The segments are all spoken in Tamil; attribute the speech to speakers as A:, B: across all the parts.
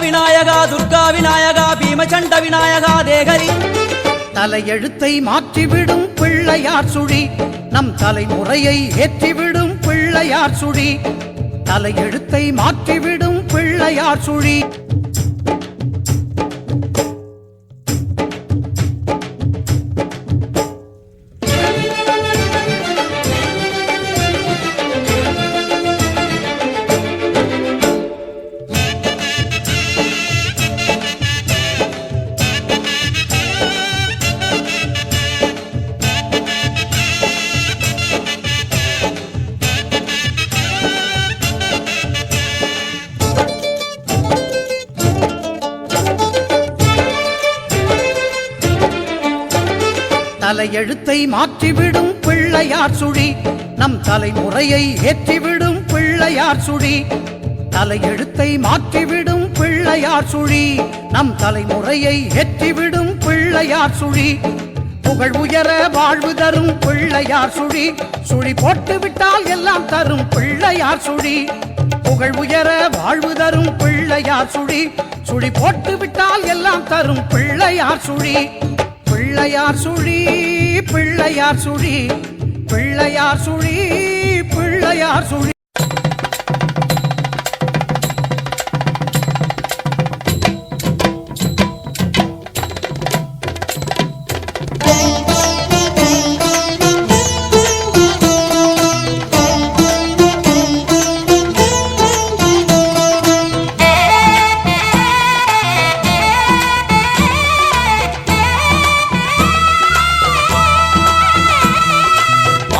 A: விநாயகா துர்கா விநாயகா பீமச்சண்ட விநாயகா தேகரி.
B: தலையெழுத்தை மாற்றிவிடும் பிள்ளையார் சுழி. நம் தலைமுறையை ஏற்றிவிடும் பிள்ளையார் சுழி. தலையெழுத்தை மாற்றிவிடும் பிள்ளையார் சுழி. தலையெழுத்தை மாற்றிவிடும் பிள்ளையார் சுழி. நம் தலைமுறையை ஏற்றிவிடும் பிள்ளையார் சுழி. தலையெழுத்தை மாற்றிவிடும் பிள்ளையார் சுழி. நம் தலைமுறையை ஏற்றிவிடும் பிள்ளையார் சுழி. புகழ் உயர வாழ்வு தரும் பிள்ளையார் சுழி. சுழி போட்டு விட்டால் எல்லாம் தரும் பிள்ளையார் சுழி. புகழ் உயர வாழ்வு தரும் பிள்ளையார் சுழி. சுழி போட்டு விட்டால் எல்லாம் தரும் பிள்ளையார் சுழி. பிள்ளையார் சுழி பிள்ளையார் சுழி பிள்ளையார் சுழி பிள்ளையார் சுழி.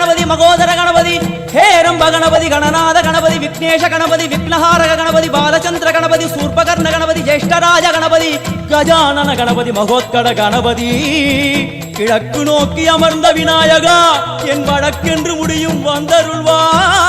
A: கணபதி மகோதர கணபதி ஹேரம்ப கணபதி கணநாத கணபதி விக்னேஷ கணபதி விக்னஹாரக கணபதி பாலச்சந்திர கணபதி சூர்பகர்ண கணபதி ஜேஷ்டராஜ கணபதி கஜானன கணபதி மகோத்கட கணபதி. கிழக்கு நோக்கி அமர்ந்த விநாயகா என் வழக்கென்று முடியும் வந்தருள்வாய்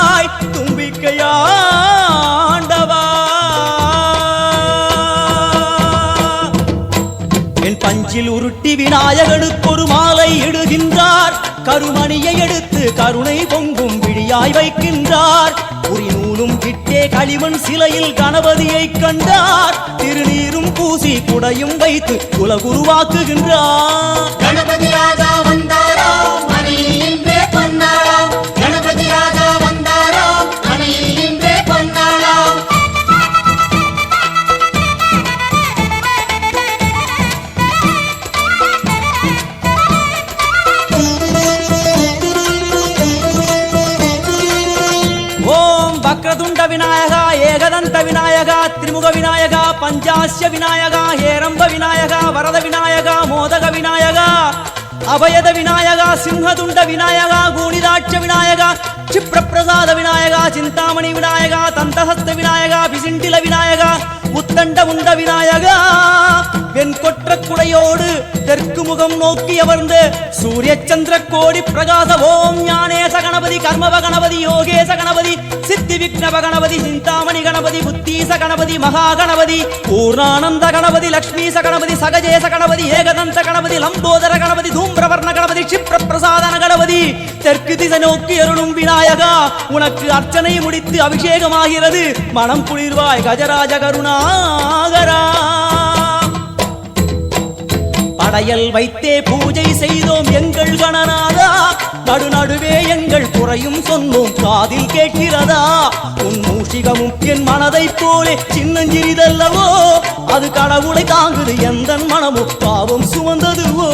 A: தும்பிக்கையாண்டவா பஞ்சில் உருட்டி விநாயகனுக்கு ஒரு மாலை இடுகின்றார். கருமணியை எடுத்து கருணை பொங்கும் விழியாய் வைக்கின்றார். உரி நூலும் கிட்டே களிமண் சிலையில் கணபதியை கண்டார். திருநீரும் பூசி குடையும் வைத்து குலகுருவாக்குகின்றார்.
C: கணபதி ராஜா
A: விநாயகா ஏகதந்த விநாயகா திரிமுக விநாயகா பஞ்சாஸ்ய விநாயகா ஹேரம்ப விநாயகா வரத விநாயகா மோதக விநாயகா அபயத விநாயகா சிம்ஹதுண்ட விநாயகா கூணிதாட்ச விநாயகா க்ஷிப்ரப்பிரசாத விநாயகா சிந்தாமணி விநாயகா தந்தஹஸ்த விநாயகா விநாயகா உத்தண்ட உண்ட விநாயகா. வெண்கொற்ற குடையோடு தெற்கு முகம் நோக்கி அமர்ந்து சூரிய சந்திர கோடி பிரகாச ஓம் ஞானேச கணபதி கர்மவ கணபதி யோகேச கணபதி சித்தி விக்னவ கணபதி சிந்தாமணி கணபதி புத்தீச கணபதி மகா கணபதி பூர்ணானந்த கணபதி லக்ஷ்மீச கணபதி சகஜேச கணபதி ஏகதந்த கணபதி லம்போதர கணபதி தூம்பிரவர்ண கணபதி க்ஷிப்ர பிரசாதன கணபதி. தெற்கு திசை நோக்கி அருளும் விநாயகா உனக்கு அர்ச்சனை முடித்து அபிஷேகமாகிறது. மனம் சிவாய் கஜராஜ கருணாகரா. படையல் வைத்தே பூஜை செய்தோம் எங்கள் கணநாதா. நடுநடுவே எங்கள் குறையும் சொன்னோம் காதில் கேட்கிறதா? உன் மூஷிகமும் என் மனதை போலே சின்னஞ்சிறிதல்லவோ அது கடவுளை தாங்குது எந்த மனமும் பாவம் சுமந்ததுவோ?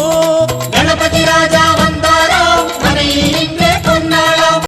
C: கணபதி ராஜா